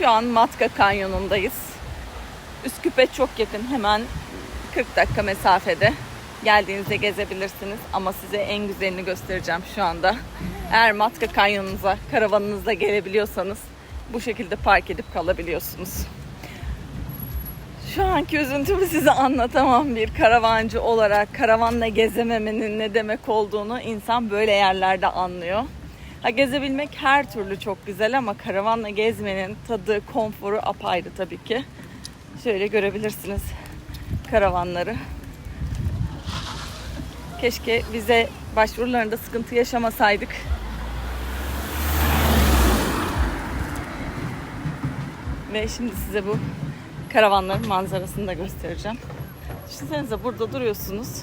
Şu an Matka Kanyonu'ndayız. Üsküp'e çok yakın hemen 40 dakika mesafede. Geldiğinizde gezebilirsiniz ama size en güzelini göstereceğim şu anda. Eğer Matka Kanyonu'nuza karavanınızla gelebiliyorsanız bu şekilde park edip kalabiliyorsunuz. Şu anki üzüntümü size anlatamam bir karavancı olarak. Karavanla gezememenin ne demek olduğunu insan böyle yerlerde anlıyor. Ha, gezebilmek her türlü çok güzel ama karavanla gezmenin tadı, konforu apayrı tabii ki. Şöyle görebilirsiniz karavanları. Keşke bize başvurularında sıkıntı yaşamasaydık. Ve şimdi size bu karavanların manzarasını da göstereceğim. Düşünsenize burada duruyorsunuz.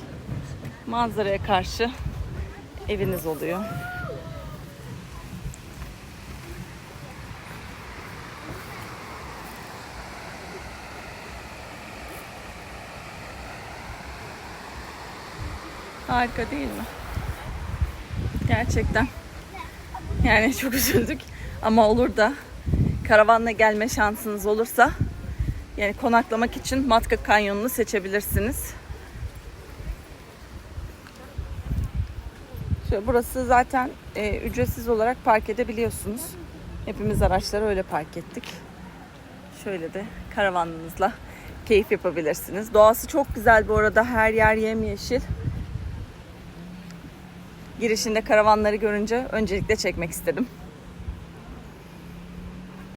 Manzaraya karşı eviniz oluyor. Harika değil mi? Gerçekten. Yani çok üzüldük. Ama olur da karavanla gelme şansınız olursa yani konaklamak için Matka Kanyonu'nu seçebilirsiniz. Şöyle burası zaten e, ücretsiz olarak park edebiliyorsunuz. Hepimiz araçları öyle park ettik. Şöyle de karavanınızla keyif yapabilirsiniz. Doğası çok güzel bu arada. Her yer yemyeşil. Girişinde karavanları görünce öncelikle çekmek istedim.